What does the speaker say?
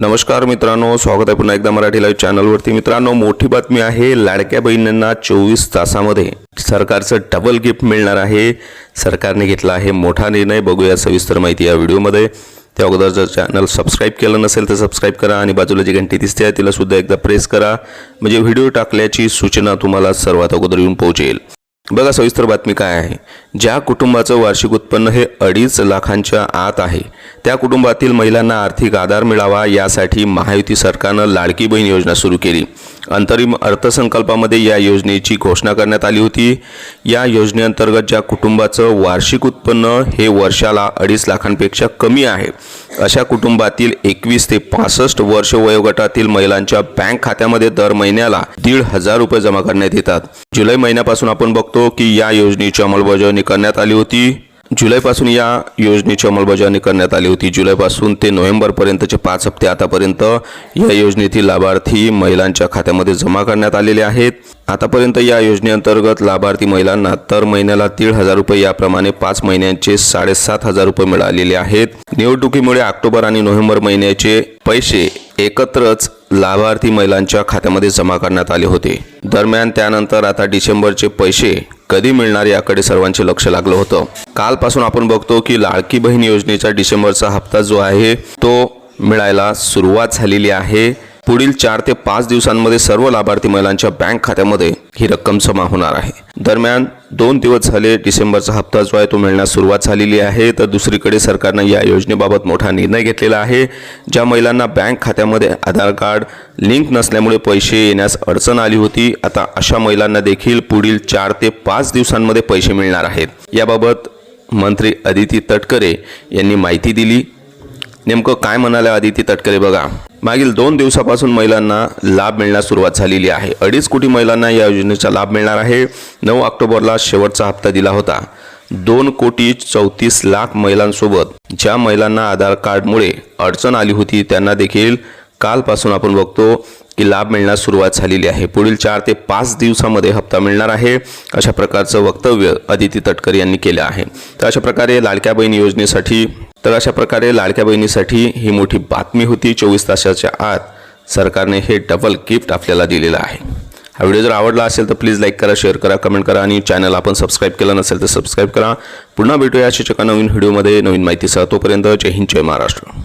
नमस्कार मित्रांनो स्वागत आहे पुन्हा एकदा मराठी लाईव्ह चॅनलवरती. मित्रांनो मोठी बातमी आहे लाडक्या बहिणींना चोवीस तासामध्ये सरकारचं डबल गिफ्ट मिळणार आहे. सरकारने घेतला आहे मोठा निर्णय. बघूया सविस्तर माहिती या व्हिडिओमध्ये. त्या अगोदर जर चॅनल सबस्क्राईब केलं नसेल तर सबस्क्राईब करा आणि बाजूला जी घंटी दिसते आहे तिला सुद्धा एकदा प्रेस करा. म्हणजे व्हिडिओ टाकल्याची सूचना तुम्हाला सर्वात अगोदर येऊन पोहोचेल. बघा सविस्तर बातमी काय आहे. ज्या कुटुंबाचं वार्षिक उत्पन्न हे अडीच लाखांच्या आत आहे त्या कुटुंबातील महिलांना आर्थिक आधार मिळावा यासाठी महायुती सरकारनं लाडकी बहीण योजना सुरू केली. अंतरिम अर्थसंकल्पामध्ये या योजनेची घोषणा करण्यात आली होती. या योजनेअंतर्गत ज्या कुटुंबाचं वार्षिक उत्पन्न हे वर्षाला अडीच लाखांपेक्षा कमी आहे अशा कुटुंबातील एकवीस ते पासष्ट वर्ष वयोगटातील महिलांच्या बँक खात्यामध्ये दर महिन्याला दीड हजार रुपये जमा करण्यात येतात. जुलै महिन्यापासून आपण बघतो की या योजनेची अंमलबजावणी करण्यात आली होती. जुलैपासून या योजनेची अंमलबजावणी करण्यात आली होती. जुलैपासून ते नोव्हेंबरपर्यंतचे पाच हप्ते आतापर्यंत या योजनेतील लाभार्थी महिलांच्या खात्यामध्ये जमा करण्यात आलेले आहेत. आतापर्यंत या योजनेअंतर्गत लाभार्थी महिलांना तर महिन्याला दीड हजार रुपये याप्रमाणे पाच महिन्यांचे साडेसात हजार रुपये मिळालेले आहेत. निवडणुकीमुळे ऑक्टोबर आणि नोव्हेंबर महिन्याचे पैसे एकत्रच लाभार्थी महिलांच्या खात्यामध्ये जमा करण्यात आले होते. दरम्यान त्यानंतर आता डिसेंबरचे पैसे कधी मिळणार याकडे सर्वांचे लक्ष लागलं होतं. कालपासून आपण बघतो की लाडकी बहीण योजनेचा डिसेंबरचा हप्ता जो आहे तो मिळायला सुरुवात झालेली आहे. पुढील चार ते पाच दिवसांमध्ये सर्व लाभार्थी महिलांच्या बँक खात्यामध्ये ही रक्कम जमा होणार आहे. दरम्यान दोन दिवस झाले डिसेंबरचा हप्ता जो आहे तो मिळण्यास सुरुवात झालेली आहे. तर दुसरीकडे सरकारनं या योजनेबाबत मोठा निर्णय घेतलेला आहे. ज्या महिलांना बँक खात्यामध्ये आधार कार्ड लिंक नसल्यामुळे पैसे येण्यास अडचण आली होती. आता अशा महिलांना देखील पुढील चार ते पाच दिवसांमध्ये पैसे मिळणार आहेत. याबाबत मंत्री अदिती तटकरे यांनी माहिती दिली. नेमकं काय म्हणाले आदिती तटकरे बघा. मागील दोन दिवसापासून महिलांना लाभ मिळण्यास सुरुवात झालेली आहे. अडीच कोटी महिलांना या योजनेचा लाभ मिळणार आहे. नऊ ऑक्टोबरला शेवटचा हप्ता दिला होता. दोन कोटी चौतीस लाख महिलांसोबत ज्या महिलांना आधार कार्डमुळे अडचण आली होती त्यांना देखील कालपासून आपण बघतो की लाभ मिळण्यास सुरुवात झालेली आहे. पुढील चार ते पाच दिवसामध्ये हप्ता मिळणार आहे अशा प्रकारचं वक्तव्य अदिती तटकर यांनी केलं आहे. तर अशा प्रकारे लाडक्या बहीण योजनेसाठी तर अशा प्रकारे लाडक्या बहिणीसाठी ही मोठी बातमी होती. चोवीस तासाच्या आत सरकारने हे डबल गिफ्ट आपल्याला दिलेलं आहे. हा व्हिडिओ जर आवडला असेल तर प्लीज लाईक करा शेअर करा कमेंट करा आणि चॅनल आपण सबस्क्राईब केलं नसेल तर सबस्क्राईब करा. पुन्हा भेटूया अशाच एका नवीन व्हिडिओमध्ये. नवीन माहितीसह तोपर्यंत जय हिंद जय महाराष्ट्र.